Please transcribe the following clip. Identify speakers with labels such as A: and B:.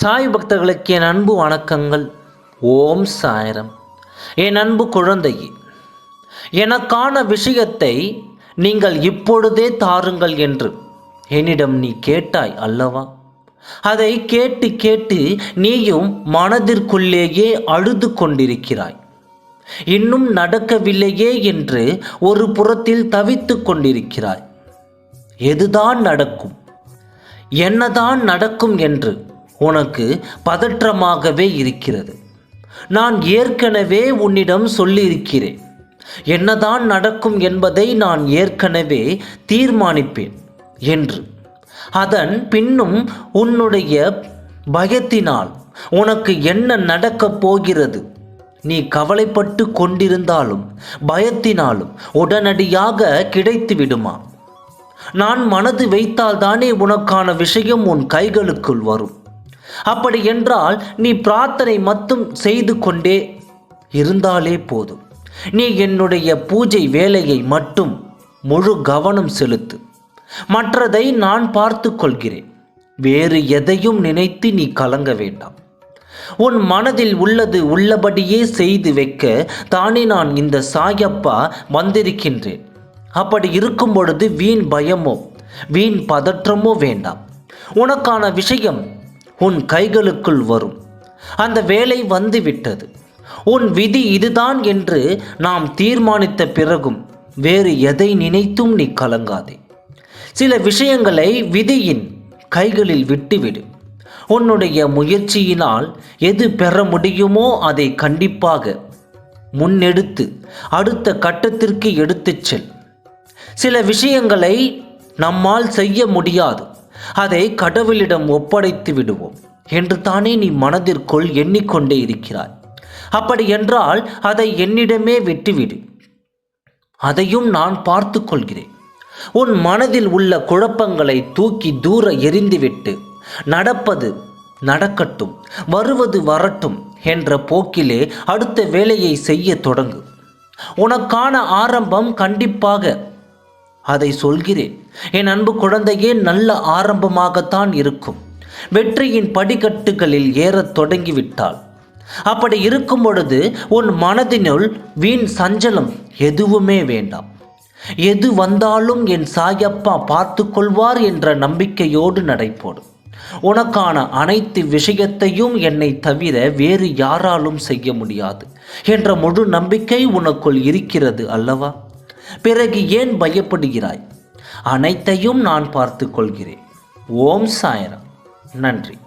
A: சாய் பக்தர்களுக்கு என் அன்பு வணக்கங்கள். ஓம் சாயரம். என் அன்பு குழந்தையே எனக்கான விஷயத்தை நீங்கள் இப்பொழுதே தாருங்கள் என்று என்னிடம் நீ கேட்டாய் அல்லவா? அதை கேட்டு கேட்டு நீயும் மனதிற்குள்ளேயே அழுது கொண்டிருக்கிறாய். இன்னும் நடக்கவில்லையே என்று ஒரு புறத்தில் தவித்து கொண்டிருக்கிறாய். எதுதான் நடக்கும்? என்னதான் நடக்கும் என்று உனக்கு பதற்றமாகவே இருக்கிறது. நான் ஏற்கனவே உன்னிடம் சொல்லியிருக்கிறேன். என்னதான் நடக்கும் என்பதை நான் ஏற்கனவே தீர்மானிப்பேன் என்று. அதன் பின்னும் உன்னுடைய பயத்தினால் உனக்கு என்ன நடக்கப் போகிறது? நீ கவலைப்பட்டு கொண்டிருந்தாலும் பயத்தினாலும் உடனடியாக கிடைத்து விடுமா? நான் மனது வைத்தால்தானே உனக்கான விஷயம் உன் கைகளுக்குள் வரும். அப்படி என்றால் நீ பிரார்த்தனை மட்டும் செய்து கொண்டே இருந்தாலே போதும். நீ என்னுடைய பூஜை வேலையை மட்டும் முழு கவனம் செலுத்து. மற்றதை நான் பார்த்து கொள்கிறேன். வேறு எதையும் நினைத்து நீ கலங்க வேண்டாம். உன் மனதில் உள்ளது உள்ளபடியே செய்து வைக்க தானே நான் இந்த சாயப்பா வந்திருக்கின்றேன். அப்படி இருக்கும் பொழுது வீண் பயமோ வீண் பதற்றமோ வேண்டாம். உனக்கான விஷயம் உன் கைகளுக்குள் வரும். அந்த வேலை வந்துவிட்டது. உன் விதி இதுதான் என்று நாம் தீர்மானித்த பிறகும் வேறு எதை நினைத்தும் நீ கலங்காதே. சில விஷயங்களை விதியின் கைகளில் விட்டுவிடு. உன்னுடைய முயற்சியினால் எது பெற முடியுமோ அதை கண்டிப்பாக முன்னெடுத்து அடுத்த கட்டத்திற்கு எடுத்துச் செல். சில விஷயங்களை நம்மால் செய்ய முடியாது. அதை கடவுளிடம் ஒப்படைத்து விடுவோம். என்று தானே நீ மனதிற்குள் எண்ணிக்கொண்டே இருக்கிறாய். அப்படி என்றால் அதை என்னிடமே விட்டுவிடு. அதையும் நான் பார்த்து கொள்கிறேன். உன் மனதில் உள்ள குழப்பங்களை தூக்கி தூர எரிந்துவிட்டு நடப்பது நடக்கட்டும் வருவது வரட்டும் என்ற போக்கிலே அடுத்த வேலையை செய்ய தொடங்கு. உனக்கான ஆரம்பம் கண்டிப்பாக அதை சொல்கிறேன். என் அன்பு குழந்தையே நல்ல ஆரம்பமாகத்தான் இருக்கும். வெற்றியின் படிக்கட்டுகளில் ஏறத் தொடங்கிவிட்டாள். அப்படி இருக்கும் பொழுது உன் மனதினுள் வீண் சஞ்சலம் எதுவுமே வேண்டாம். எது வந்தாலும் என் சாயப்பா பார்த்து கொள்வார் என்ற நம்பிக்கையோடு நடைபோடும். உனக்கான அனைத்து விஷயத்தையும் என்னை தவிர வேறு யாராலும் செய்ய முடியாது என்ற முழு நம்பிக்கை உனக்குள் இருக்கிறது அல்லவா? பிறகு ஏன் பயப்படுகிறாய்? அனைத்தையும் நான் பார்த்து கொள்கிறேன். ஓம் சாயரம். நன்றி.